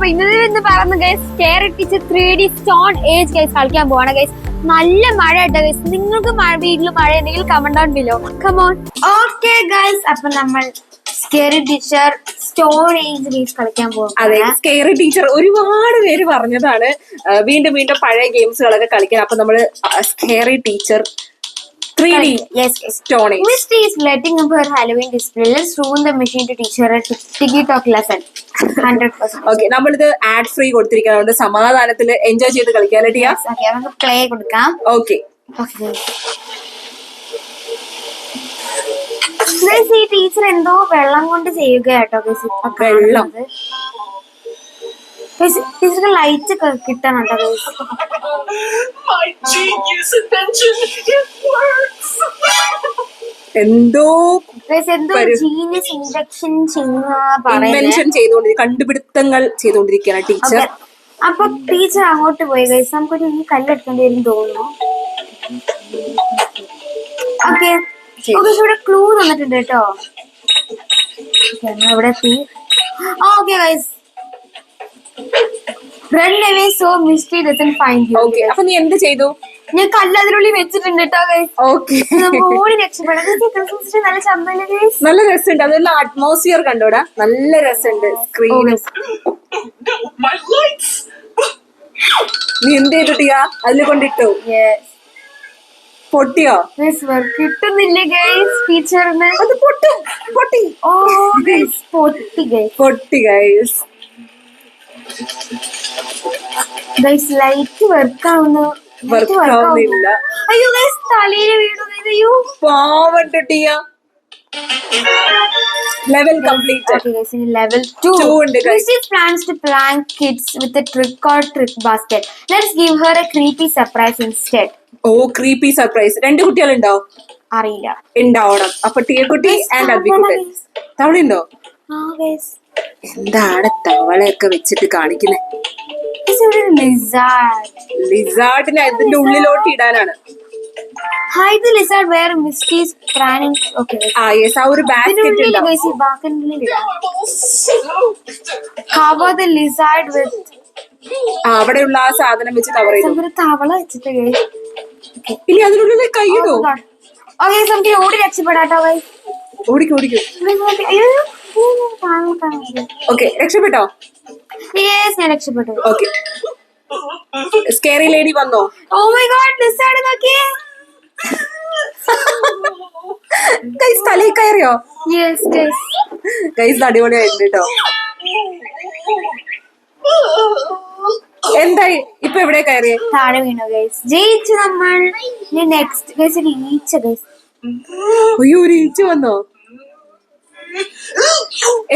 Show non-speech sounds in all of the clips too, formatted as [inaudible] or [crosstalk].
അപ്പൊ ഇന്നലെ എന്ന് പറയുന്ന guys teacher three D stone age guys കളിക്കാൻ പോവാണ് ഗൈസ് നല്ല മഴ കേട്ടോ ഗൈസ് നിങ്ങൾക്ക് മഴ വീട്ടിൽ മഴ ഉണ്ടെങ്കിൽ comment down below come on okay guys അപ്പൊ നമ്മൾ സ്കേറി ടീച്ചർ സ്റ്റോൺ ഏജ് കളിക്കാൻ അതെ സ്കേറി ടീച്ചർ ഒരുപാട് പേര് പറഞ്ഞതാണ്. വീണ്ടും വീണ്ടും പഴയ ഗെയിംസുകളൊക്കെ കളിക്കാൻ. അപ്പൊ നമ്മൾ scary teacher three D Yes, yes. Stone Misty is letting up her Halloween display. Let's ruin the machine to teach her a ticky talk lesson. 100%. Okay നമ്മളിത് ആഡ് ഫ്രീ കൊടുത്തിരിക്കുന്നത് സമാധാനത്തിൽ എൻജോയ് ചെയ്ത് കളിക്കാനായിട്ട് ചെയ്യാം നമുക്ക് പ്ലേ കൊടുക്കാം ഓക്കെ ഈ teacher എന്തോ വെള്ളം കൊണ്ട് ചെയ്യുക കേട്ടോ വെള്ളം? ടീച്ചർക്ക് ലൈറ്റ് കിട്ടണം! എന്തോ ജീനിയസ് ഇൻജക്ഷൻ ഇൻവെൻഷൻ ചെയ്തുകൊണ്ടിരിക്കുക കണ്ടുപിടുത്തങ്ങൾ ചെയ്തുകൊണ്ടിരിക്കുകയാണ് ടീച്ചർ അപ്പൊ ടീച്ചർ അങ്ങോട്ട് പോയി ഗൈസ് നമുക്കൊരു ഈ കല്ലെടുക്കേണ്ടി വരും തോന്നുന്നു. ഓക്കെ ഇവിടെ ക്ലൂ തന്നിട്ടുണ്ട് കേട്ടോ ഇവിടെ എത്തി okay guys run away so Misty doesn't find you okay അപ്പൊ നീ എന്ത് ചെയ്തു? ഞാൻ കല്ല് അതിനുള്ളിൽ വെച്ചിട്ടുണ്ട് കേട്ടോ ഓക്കെ ഓടി രക്ഷപ്പെടാം നല്ല ഗൈസ് നല്ല രസമുണ്ട്. അതെല്ലാം അറ്റ്മോസ്ഫിയർ കണ്ടോടാ. നല്ല രസമുണ്ട്. Lights! നീ എന്ത് ചെയ്തിട്ടിയാ? ടിയ അതിൽ കൊണ്ടിട്ടു പൊട്ടിയോ? കിട്ടുന്നില്ല ഗൈസ് ടീച്ചറിന് അത് പൊട്ടും. പൊട്ടി. ഓ ഗൈസ് പൊട്ടി ഗൈസ് പൊട്ടി ഗൈസ് ലൈറ്റ് വർക്ക് ആവുന്നു Work ആവുന്നില്ല. അയ്യോ തലയിൽ വീണു. അയ്യോ പാവണ്ട് ടിയ level complete Okay, guys, in level 2. Two ഉണ്ട്, to prank kids with a trick or trick basket. Let's give her a creepy surprise instead. Oh creepy surprise രണ്ട് കുട്ടികളുണ്ടോ അറിയില്ല ഉണ്ടാവണം അപ്പൊ ടീയക്കുട്ടി Guys, ആൻഡ് guys. തവളയുണ്ടോ ആ ഗൈസ് എന്താണ് തവളയൊക്കെ വെച്ചിട്ട് കാണിക്കുന്നത് ലിസാർഡ് ലിസാർഡിനെ ഉള്ളിലോട്ട് ഇടാനാണ്. ദ ലിസാർഡ് മിസ്റ്റീസ് ഓക്കെ ആ യെസ് ഒരു ബാസ്കറ്റ് lizard ആ അവിടെയുള്ള ആ സാധനം വെച്ച് കവർ ചെയ്തു? തവള വെച്ചിട്ട് ഇനി അതിനുള്ളിൽ കൈയിടോ? ഓക്കെ നമുക്ക് ഓടി രക്ഷപ്പെടാട്ടോ ഗൈസ് ഓക്കെ രക്ഷപ്പെട്ടോ? ഞാൻ രക്ഷപ്പെട്ടു. ഓക്കെ സ്കേറി ലേഡി വന്നോ? ഓ മൈ ഗോഡ് ലിസാർഡ് നോക്കിയേ. ഗൈസ് തലയിൽ കയറിയോ? യെസ് ഗൈസ് ഗൈസ് അടിപൊളിയായിട്ടുണ്ട് കേട്ടോ എന്തായി? ഇപ്പൊ എവിടെ കയറി താഴെ വീണു ഗൈസ് ജയിച്ചു നമ്മൾ. നെക്സ്റ്റ് ഗൈസ് ഒരു ഈച്ച ഗൈസ് അയ്യോ ഒരു ഈച്ച വന്നോ?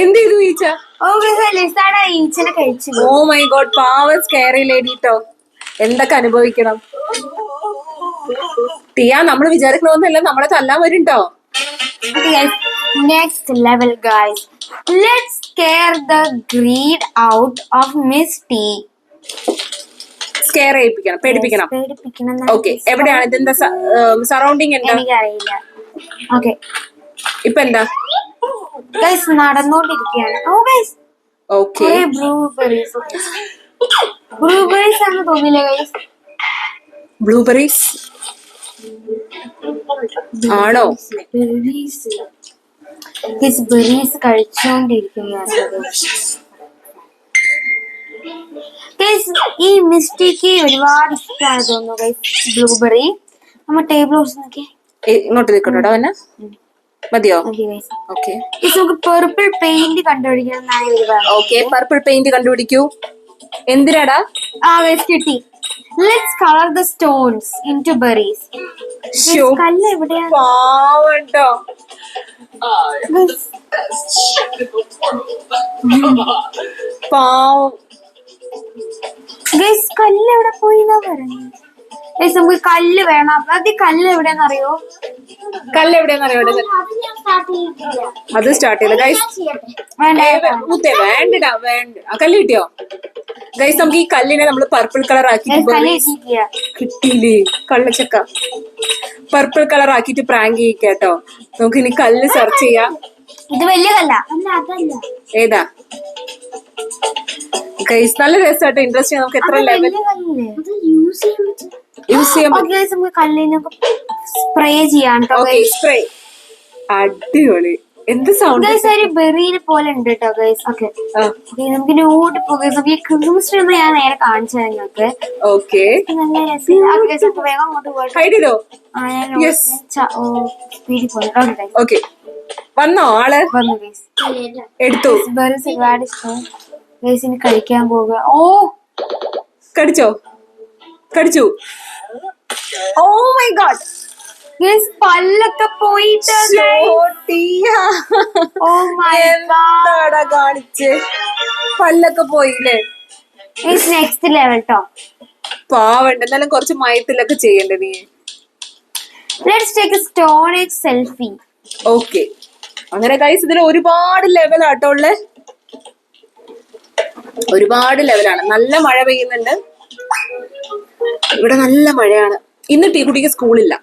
എന്ത് ചെയ്തു ഈച്ച ഈച്ചനെ കഴിച്ചു ഓ മൈ ഗോഡ് പാവ സ്കേറി ലേഡി ട്ടോ. എന്തൊക്കെ അനുഭവിക്കണം? ടിയ നമ്മൾ വിചാരിക്കണമെന്നല്ല നമ്മളെ തല്ലാൻ വരും ട്ടോ next level Next let's scare the greed out of miss T. Scare ചെയ്യിപ്പിക്കണം പേടിപ്പിക്കണം. ഓക്കെ എവിടെയാണ്? ഇതിന്റെ സറൗണ്ടിങ് എന്താ? എനിക്കറിയില്ല. ഓക്കെ ഇപ്പൊ എന്താ ഗൈസ് നടന്നോണ്ടിരിക്കുകയാണ് oh guys okay blueberries blueberries ആണ് തോന്നില്ല ഗൈസ് ബ്ലൂബെറീസ് ആണോ? ബെറീസ് ഗൈസ് ബെറീസ് കഴിച്ചുകൊണ്ടിരിക്കുകയാണ് ഗൈസ് ഈ മിസ്റ്റേക്ക് ഒരുപാട് ഇഷ്ടമാണ് തോന്നുന്നു ഗൈസ് ബ്ലൂബെറി നമ്മ ടേബിൾ ഹൗസ് നോക്കിയേ. ഇങ്ങോട്ട് നിൽക്കട്ടോ അവന് മതിയോ? ഓക്കെ നമുക്ക് പെർപ്പിൾ പെയിന്റ് കണ്ടുപിടിക്കണം ഓക്കെ പർപ്പിൾ പെയിന്റ് കണ്ടുപിടിക്കൂ. എന്തിനാടാ? ആ കിട്ടി. Let's colour the stones into berries കല്ല് എവിടെയാണ്? പാവട്ടോ! പാവം. ഗൈസ് കല്ല് എവിടെ പോയി എന്നാ പറയുന്നത്? ഗൈസ് നമുക്ക് കല്ല് വേണം. അപ്പൊ കല്ല് എവിടെയാന്ന് അറിയോ കല്ല് എവിടെയാന്ന് അറിയോ അത് സ്റ്റാർട്ട് ചെയ്ത്? ഗൈസ് വേണ്ട? മുത്തേ വേണ്ടടാ വേണ്ട. ആ കല്ല് കിട്ടിയോ? ഗൈസ് നമുക്ക് ഈ കല്ലിനെ നമ്മൾ പർപ്പിൾ കളർ ആക്കി കിട്ടിയില്ലേ? കള്ളച്ചക്ക. പർപ്പിൾ കളർ ആക്കിയിട്ട് പ്രാങ്ക് ചെയ്യിക്കാട്ടോ നമുക്ക് ഇനി കല്ല് സെർച്ച് ചെയ്യാം. ഇത് വലിയ കല്ല. അല്ല അതല്ല. ഏതാ? ഗൈസ് നല്ല രസമായിട്ട് ഇൻട്രസ്റ്റ് നമുക്ക് എത്ര ലെവൽ യൂസ് ചെയ്യാൻ പറ്റും. നമുക്ക് കല്ലിനൊക്കെ സ്പ്രേ ചെയ്യാൻ ഓക്കെ സ്പ്രേ അടിപൊളി. എന്ത് സൗണ്ട് ഒരു ബെറീനെ പോലെ ഉണ്ട് കേട്ടോ ഗൈസ് ഓക്കെ നമുക്ക് നോട്ട് പോകും ഈ ക്രിസ്മസ് ഞാൻ നേരെ കാണിച്ചു നിങ്ങൾക്ക്. ഓക്കെ നല്ല രസം ഗൈസ് വേഗം അങ്ങോട്ട് ഓക്കെ വന്നോ ആൾ? വന്നു ഗൈസ് എടുത്തു. ബെറീസ് ഒരുപാട് ഇഷ്ടം. ഗൈസിന് കഴിക്കാൻ പോവുക. ഓ! കടിച്ചോ? കടിച്ചു. ഓ മൈ ഗോഡ് മീൻസ് പല്ലൊക്കെ പോയിട്ട് ഓ മൈ എന്താടാ കാണിച്ച്? പല്ലൊക്കെ പോയില്ലേ? നെക്സ്റ്റ് ലെവൽ ട്ടോ. പാവണ്ട എന്നാലും കുറച്ച് മയത്തിലൊക്കെ ചെയ്യണ്ടേ നീ? Let's take storage selfie okay അങ്ങനെ കൈസ് ഇതിൽ ഒരുപാട് ലെവലാട്ടോ ഉള്ളത് ഒരുപാട് ലെവലാണ് നല്ല മഴ പെയ്യുന്നുണ്ട്. ഇവിടെ നല്ല മഴയാണ്. ഇന്ന് കുട്ടിക്ക് സ്കൂളില്ല.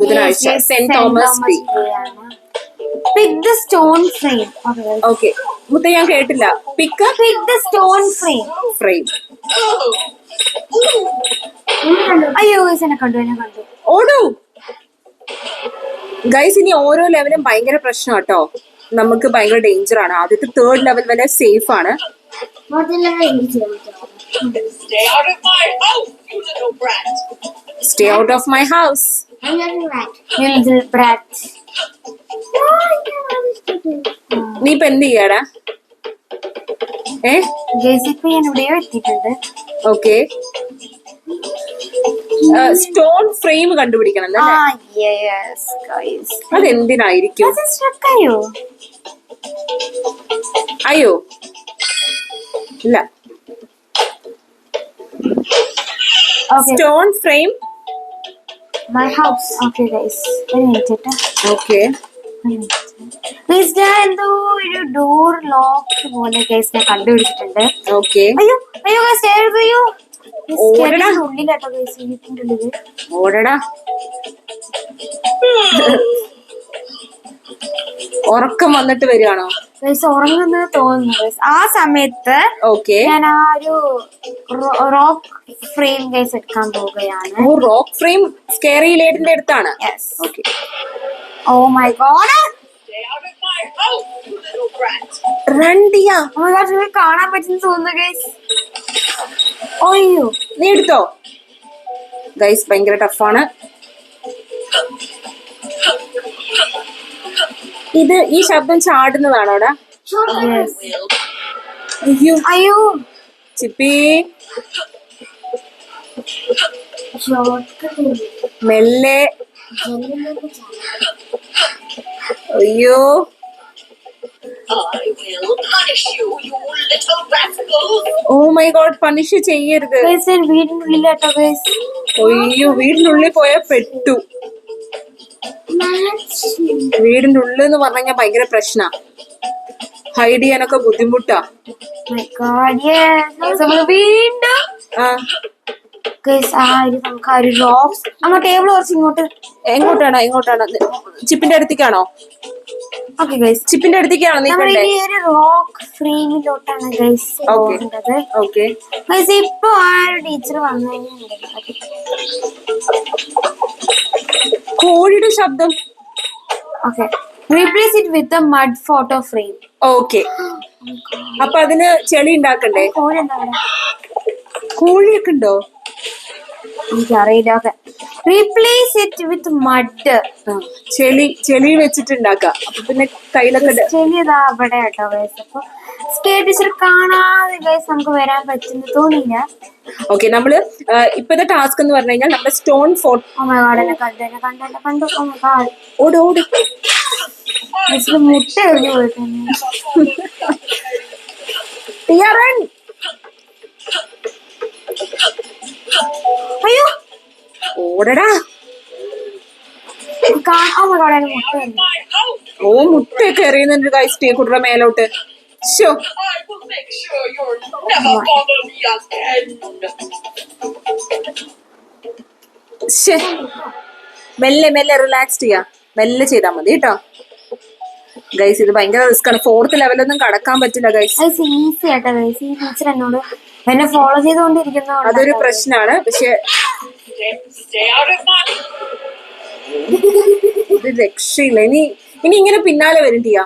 ബുധനാഴ്ച. Saint Thomas day pick the stone frame okay മുത്ത ഞാൻ കേട്ടില്ല. Pick the stone frame frame അയ്യോ എന്നെ കണ്ടു എന്നെ കണ്ടു. ഓടൂ. ഗൈസ് ഇനി ഓരോ ലെവലും ഭയങ്കര പ്രശ്നം കേട്ടോ നമുക്ക് ഭയങ്കര ഡേഞ്ചർ ആണ്. ആദ്യത്തെ തേർഡ് ലെവൽ വരെ സേഫ് ആണ്. Stay out of my house, you little brat. Stay out of my house. നീ ഇപ്പൊ എന്ത് ചെയ്യാടാ? ഏ? ഗൈസ് ഇപ്പൊ ഞാൻ എവിടെയോ എത്തിയിട്ടുണ്ട്. ഓക്കെ സ്റ്റോൺ ഫ്രെയിം കണ്ടുപിടിക്കണം ഗൈസ് അതെന്തിനായിരിക്കും? അയ്യോ. ഇല്ല. Stone frame my house okay guys ഒരു മിനിറ്റ് ഓക്കെ എന്തോ ഒരു ഡോർ ലോക്ക് പോലെ ഗൈസ് ഞാൻ കണ്ടുപിടിച്ചിട്ടുണ്ട്. ഓക്കെ അയ്യോ അയ്യോ ഗൈസ് ഓടടാ. ഉള്ളിലാട്ടോ ഗൈസ് വീട്ടിന്റെ ഉള്ളിൽ ഓടടാ. ഉറക്കം വന്നിട്ട് വരികയാണോ? ഉറങ്ങുന്നത് തോന്നുന്നു ആ സമയത്ത് ഓക്കെ ഞാൻ ആ ഒരു റോക്ക് ഫ്രെയിം കേസ് എടുക്കാൻ പോവുകയാണ്. ഓ റോക്ക് ഫ്രെയിം സ്കേറി ലേഡിന്റെ അടുത്താണ്? ഓക്കെ ഓ മൈ ഗോഡ് കാണാൻ പറ്റുന്ന തോന്നുന്നു ഗൈസ് നീ എടുത്തോ? ഗൈസ് ഭയങ്കര ടഫാണ് ഇത് ഈ ശബ്ദം ചാടുന്നതാണോടാ അയ്യോ. അയ്യോ. ചിപ്പി. മെല്ലെ. അയ്യോ. ഓ മൈ ഗോഡ് പണിഷ് ചെയ്യരുത്. ഗൈസ് അയ്യോ വീടിനുള്ളിൽ പോയാൽ പെട്ടു. വീടിന്റെ ഉള്ളിൽ എന്ന് പറഞ്ഞു കഴിഞ്ഞാൽ ഭയങ്കര പ്രശ്ന. ഹൈഡ് ചെയ്യാനൊക്കെ ബുദ്ധിമുട്ടാ. നമ്മൾ വീണ്ടും ആ. ഒരു നമുക്ക് ആ ഒരു റോക്സ് ടേബിൾ കുറച്ച് ഇങ്ങോട്ട്. എങ്ങോട്ടാണ് എങ്ങോട്ടാണ്? ചിപ്പിന്റെ അടുത്തേക്കാണോ? ഓക്കെ ഗൈസ് ചിപ്പിന്റെ അടുത്തേക്കാണോ നമ്മൾ നീക്കണ്ടേ ഈ ഒരു റോക്ക് ഫ്രെയിമിലോട്ടാണ് ഗൈസ് Okay. പോകേണ്ടത് ഓക്കെ ഗൈസ് ഇപ്പൊ ആ ഒരു ടീച്ചർ വന്നു കഴിഞ്ഞാൽ കോഴിയുടെ ശബ്ദം. Okay replace it with mud photo frame okay അപ്പൊ അതിന് ചെളി ഉണ്ടാക്കണ്ടേ? കോഴി എന്താ കോഴിയൊക്കെ ഉണ്ടോ? എനിക്കറിയില്ല. Okay. Replace it with mud ചെളി ചെളി വെച്ചിട്ട് ഉണ്ടാക്കാം അപ്പൊ പിന്നെ കയ്യിലൊക്കെ ഇട- ചെറിയതാ അവിടെ കേട്ടോ ഗൈസ് അപ്പൊ സ്റ്റേ ടീച്ചർ കാണാതെ ഗൈസ് നമുക്ക് വരാൻ പറ്റുന്ന തോന്നിയില്ല. ഓക്കെ നമ്മൾ ആ, ഇപ്പത്തെ ടാസ്ക് എന്ന് പറഞ്ഞു കഴിഞ്ഞാൽ നമ്മുടെ stone fort oh my God എന്നെ കണ്ടു എന്നെ കണ്ടു എന്നെ കണ്ടു. ഓ മൈ ഗോഡ് ഓട് ഓട്. ഗൈസ് മുട്ട എറിഞ്ഞു പോയിട്ടുണ്ട് ടിയ. അയ്യോ. ഓടടാ. ഓ മുട്ടയൊക്കെ എറിയുന്നുണ്ട് ഗൈസ് ടീ കുട്ടിയുടെ മേലോട്ട്. മെല്ലെ മെല്ലെ റിലാക്സ് ചെയ്യാ. മെല്ലെ ചെയ്താ മതി കേട്ടോ. ഗൈസ് ഇത് ഭയങ്കര റിസ്ക് ആണ്. ഫോർത്ത് ലെവലൊന്നും കടക്കാൻ പറ്റില്ല ഗൈസ് ഈസി ആട്ടോ ഗൈസ് ഈ ടീച്ചർ എന്നോട് എന്നെ ഫോളോ ചെയ്തുകൊണ്ടിരിക്കുന്ന അതൊരു പ്രശ്നമാണ് പക്ഷെ. ഇത് രക്ഷയില്ല. ഇനി ഇനി ഇങ്ങനെ പിന്നാലെ വരും ടിയ.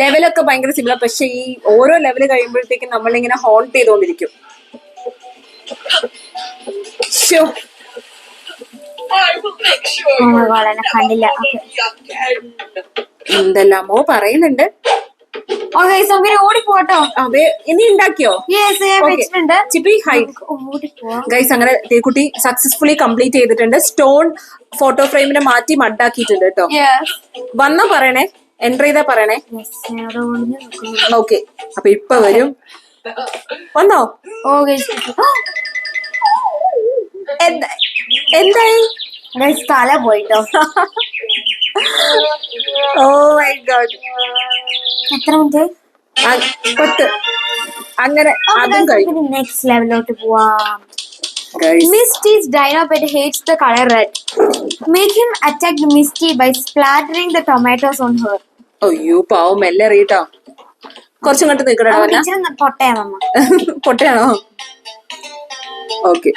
ലെവലൊക്കെ ഭയങ്കര സിമിലർ പക്ഷെ ഈ ഓരോ ലെവൽ കഴിയുമ്പോഴത്തേക്കും നമ്മളിങ്ങനെ ഹോൾട്ട് ചെയ്തുകൊണ്ടിരിക്കും. എന്നെ കണ്ടില്ല. എന്തെല്ലാമോ പറയുന്നുണ്ട്. നമുക്ക് ഓടി പോട്ടോ അതെ ഇനി ഉണ്ടാക്കിയോ ചിപ്പി ഹൈ ഗൈസ് അങ്ങനെ കുട്ടി സക്സസ്ഫുള്ളി കംപ്ലീറ്റ് ചെയ്തിട്ടുണ്ട്. സ്റ്റോൺ ഫോട്ടോ ഫ്രെയിമിനെ മാറ്റി മഡാക്കിയിട്ടുണ്ട് കേട്ടോ. വന്നാ പറയണേ. എൻട്രി ചെയ്താ പറയണേ. ഓക്കെ അപ്പൊ ഇപ്പൊ വരും. വന്നോ? ഓ [gasps] എന്തായി? ഗൈസ് തല പോയിട്ടോ ഓ മൈ ഗോഡ് എത്ര മിനിറ്റ് പത്ത്. അങ്ങനെ അതും കഴിഞ്ഞു നെക്സ്റ്റ് ലെവലിലോട്ട് പോവാം. Misty's dino pet hates the color red. Make him attack Misty by splattering the tomatoes on her. അയ്യോ പാവം. മെല്ലെ അറിയിട്ടോ കുറച്ചും കണ്ട് നിൽക്കണോ പൊട്ടയാണോ പൊട്ടയാണോ? Okay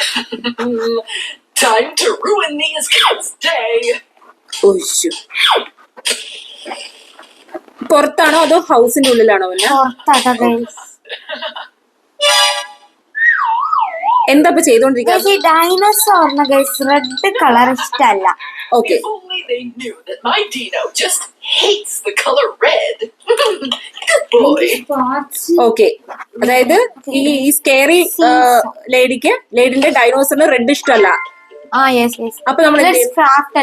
Time to ruin these kids' day. പുറത്താണോ അതോ ഹൗസിന്റെ ഉള്ളിലാണോ അവന് പുറത്താട്ടോ ഗൈസ് എന്താ ഇപ്പൊ ചെയ്തോണ്ടിരിക്കുന്നത് ഈ ഡൈനോസോറിന് ഗൈസ് റെഡ് കളർ ഇഷ്ടല്ല. Okay If only they knew that my Dino just hates the color red. Good boy. Okay അതായത് ഈ ഈ സ്കേറി ലേഡിക്ക് ലേഡിന്റെ ഡൈനോസറിന് റെഡ് ഇഷ്ടമല്ല ആ യെസ് യെസ് അപ്പൊ നമ്മൾ ക്രാഫ്റ്റ്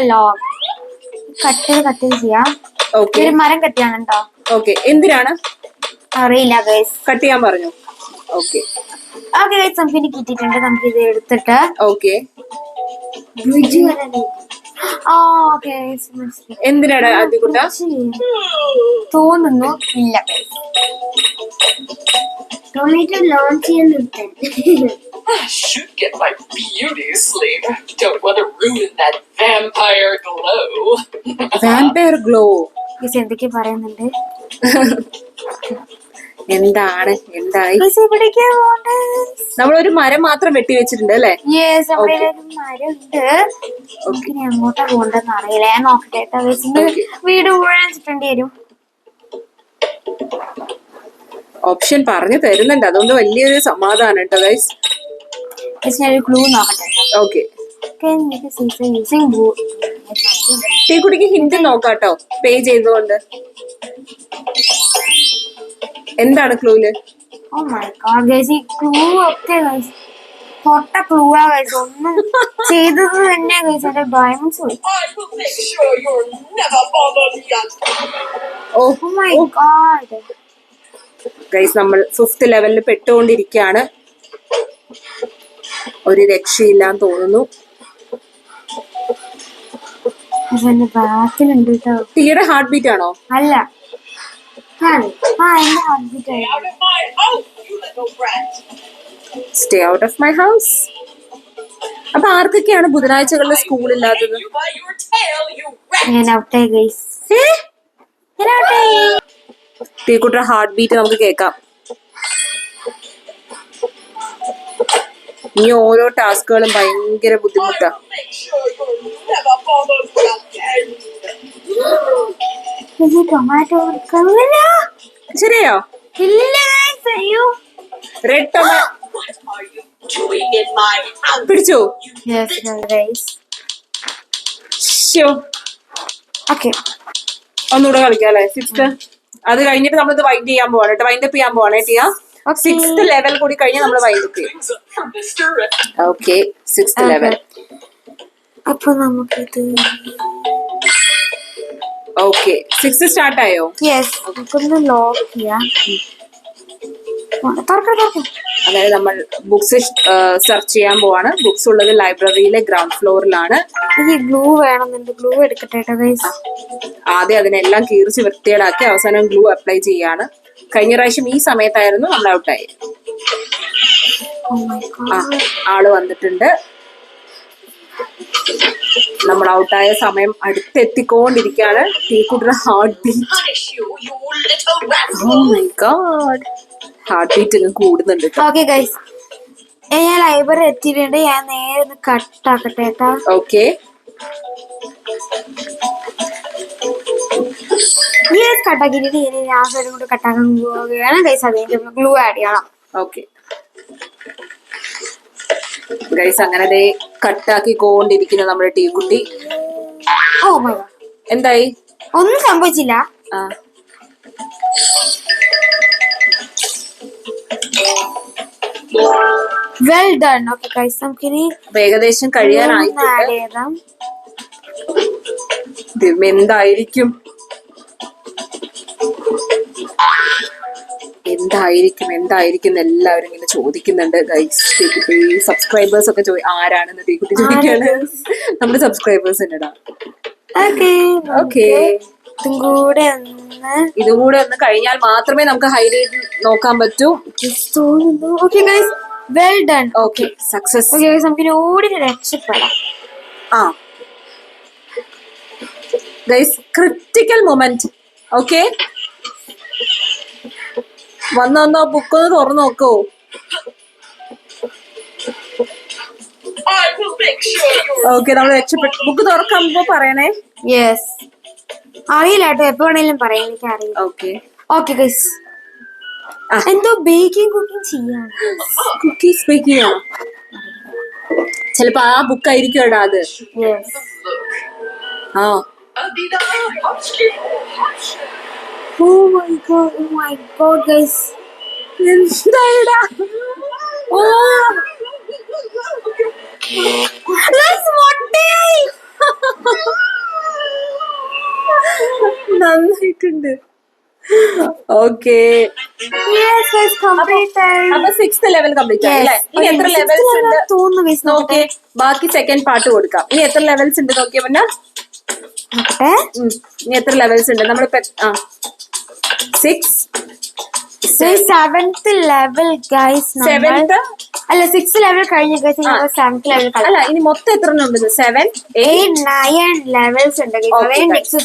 കട്ട് കട്ട് ചെയ്യാം. ഓക്കെ ഒരു മരം കേട്ടോ ഓക്കെ എന്തിനാണ്? അറിയില്ല ഗൈസ് കട്ട് ചെയ്യാൻ പറഞ്ഞു. ഓക്കെ ഓക്കെ ഗൈസ് നമുക്ക് ഇനി കിട്ടിയിട്ടുണ്ട്. നമുക്ക് ഇത് എടുത്തിട്ട്. ഓക്കെ എന്തിനാണ് ആദ്യകുട്ട? തോന്നുന്നു. ഇല്ല. ടൊമാറ്റോ ലോഞ്ച് ചെയ്യാൻ നിർത്തൻ I should get my beauty sleep. Don't want to ruin that vampire glow. Vampire glow guys എന്തൊക്കെ പറയുന്നുണ്ട്. [laughs] എന്താണ്? എന്തായി? നമ്മളൊരു മരം മാത്രം വെട്ടി വെച്ചിട്ടുണ്ട് അല്ലേ? യെസ് അവിടെ ഒരു മരമുണ്ട്. ഇനി അങ്ങോട്ടാ പോണ്ടെന്ന് അറിയില്ല. ഞാൻ നോക്കട്ടെ കേട്ടോ ഗൈസ് വീട് മുഴുവൻ ചുറ്റേണ്ടി വരും. ഓപ്ഷൻ പറഞ്ഞു തരുന്നുണ്ട്. അതുകൊണ്ട് വലിയൊരു സമാധാനം കേട്ടോ ഗൈസ് ക്ലൂ നോക്കട്ടെ കേട്ടോ. Okay [laughs] Wood. ഹിന്ദി നോക്കാട്ടോ. പേ ചെയ്തുകൊണ്ട് എന്താണ് ക്ലൂൽ Oh. പൊട്ട ക്ലൂ ആ ഒന്നും ചെയ്തത് തന്നെ ഗൈസ് എന്റെ ഗാഡ് ഗൈസ് നമ്മൾ ഫിഫ്ത് ലെവലിൽ പെട്ടുകൊണ്ടിരിക്കുകയാണ്. ഒരു രക്ഷയില്ലാന്ന് തോന്നുന്നു. എന്റെ ബാക്കിലുണ്ട് കേട്ടോ ടീയുടെ ഹാർട്ട് ബീറ്റ് ആണോ? അല്ല. Stay out of my house അപ്പൊ ആർക്കൊക്കെയാണ് ബുധനാഴ്ചകളിൽ സ്കൂൾ ഇല്ലാത്തത്? ടീക്കുട്ടിയുടെ ഹാർട്ട് ബീറ്റ് നമുക്ക് കേൾക്കാം. Bothered ഓരോ ടാസ്കുകളും ഭയങ്കര ബുദ്ധിമുട്ടാ. ശരിയോ റെഡ്? പിടിച്ചോ? ഒന്നുകൂടെ കളിക്കാം അല്ലേ സിക്സ് അത് കഴിഞ്ഞിട്ട് നമ്മളിത് വൈൻഡ് ചെയ്യാൻ പോവാണ് കേട്ടോ. വൈൻഡപ്പ് ചെയ്യാൻ പോവാണ് ടിയ? Okay. സിക്സ്ത് ലെവൽ കൂടി കഴിഞ്ഞാൽ നമ്മൾ വൈകിട്ട്. ഓക്കെ സിക്സ്ത് ലെവൽ അപ്പൊ നമുക്കിത് ഓക്കെ സിക്സ് സ്റ്റാർട്ട് ആയോ? യെസ് നമുക്കൊന്ന് ലോക്ക് ചെയ്യാം. അതായത് നമ്മൾ ബുക്സ് സെർച്ച് ചെയ്യാൻ പോവാണ്. ബുക്സ് ഉള്ളത് ലൈബ്രറിയിലെ ഗ്രൗണ്ട് ഫ്ലോറിലാണ് എനിക്ക് ഗ്ലൂ വേണമെന്നുണ്ട്. ഗ്ലൂ എടുക്കട്ടെ ആദ്യം അതിനെല്ലാം കീറിച്ച് വൃത്തിയേടാക്കി അവസാനം ഗ്ലൂ അപ്ലൈ ചെയ്യാണ്. കഴിഞ്ഞ പ്രാവശ്യം ഈ സമയത്തായിരുന്നു നമ്മൾ ഔട്ടായി. ആ ആൾ വന്നിട്ടുണ്ട്. നമ്മൾ ഔട്ടായ സമയം അടുത്തെത്തിക്കൊണ്ടിരിക്കുകയാണ്. ടീക്കുട്ടിയുടെ heart beat oh my god heart beat അങ്ങ് കൂടുന്നുണ്ട് കേട്ടോ. ഓക്കെ ഗൈസ് ഞാൻ ലൈബ്രറി എത്തിയിട്ടുണ്ട്. ഞാൻ നേരെ ഒന്ന് കട്ടാക്കട്ടെ കേട്ടാ. ഓക്കെ ഈ കട്ടാക്കിയിട്ട് ഇനി ഞാൻ സൈഡും കൂടി കട്ടാക്കാൻ പോവുകയാണ്. ഗൈസ് അതിന്റെ ഗ്ലൂ ആഡ് ചെയ്യണം ഓക്കെ ഗൈസ് അങ്ങനെ ദേ കട്ടാക്കിക്കൊണ്ടിരിക്കുന്ന നമ്മുടെ ടീക്കുട്ടി ഓ മൈ ഗോഡ് എന്തായി? ഒന്നും സംഭവിച്ചില്ല. വെൽ ഡൺ ഓക്കെ ഗൈസ് നമുക്കിനി ഏകദേശം ചെയ്താം. എന്തായിരിക്കും? എന്തായിരിക്കും എന്തായിരിക്കും എന്ന് എല്ലാവരും ഇങ്ങനെ ചോദിക്കുന്നുണ്ട്. ഗൈസ് സബ്സ്ക്രൈബേഴ്സ് ഒക്കെ ചോദി ആരാണെന്ന് ടീക്കുട്ടി ചോദിക്കാണ് നമ്മുടെ സബ്സ്ക്രൈബേഴ്സ് എന്നടാ ഓക്കെ ഇതും കൂടെ ഒന്ന് ഇതും കൂടെ ഒന്ന് കഴിഞ്ഞാൽ മാത്രമേ നമുക്ക് ഹൈലൈറ്റ് നോക്കാൻ പറ്റൂ. തോന്നുന്നു. Okay guys well done okay success okay നമുക്കിനി ഓടി രക്ഷപ്പെടാം. ആ. ഗൈസ് ക്രിട്ടിക്കൽ മൊമെന്റ് ഓക്കെ വന്ന് വന്നോ ബുക്ക് ഒന്ന് തുറന്നു നോക്കോ. ഓക്കെ നമ്മൾ രക്ഷപ്പെട്ടു. ബുക്ക് തുറക്കുമ്പോ പറയണേ? യെസ് അറിയില്ല കേട്ടോ എപ്പോ വേണേലും പറയാം എനിക്ക് അറിയില്ല ഓക്കെ ഓക്കെ ഗൈസ് എന്തോ ബേക്കിംഗ് കുക്കിംഗ് ചെയ്യാം. കുക്കീസ് ബേക്ക് ചെയ്യാം? ചിലപ്പോ ആ ബുക്ക് ആയിരിക്കും ഇടാ അത്. ആ. ഓ my god oh my god guys എന്തായിടാ oh guys മുട്ടയായി നന്നായിട്ടുണ്ട്. ഓക്കെ സിക്സ്ത് ലെവൽ കംപ്ലീറ്റ് ആയി അല്ലേ? ഇനി എത്ര ലെവൽസ് ഉണ്ട്? തോന്നുന്നു ഗൈസ് നോക്കേ ബാക്കി സെക്കൻഡ് പാർട്ട് കൊടുക്കാം. ഇനി എത്ര ലെവൽസ് ഉണ്ട്? നോക്കിയ പിന്നെ ഇനി എത്ര ലെവൽസ് ഉണ്ട്? നമ്മളിപ്പോ ആ. Six seventh level guys seventh അല്ല സിക്സ് ലെവൽ കഴിഞ്ഞ സെവൻത് ലെവൽ അല്ല ഇനി മൊത്തം എത്ര ഉണ്ട്? സെവൻ എയ്റ്റ് നയൻ ലെവൽസ് ഉണ്ട്. നെക്സ്റ്റ്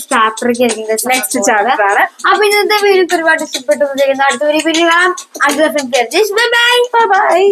ആയിരിക്കും നെക്സ്റ്റ് ചാപ്റ്റർ ആണ്. അപ്പൊ ഇന്നത്തെ വീഡിയോ ഒരുപാട് ഇഷ്ടപ്പെട്ടു അടുത്ത വീഡിയോ അടുത്ത ബൈ ബൈ ബൈ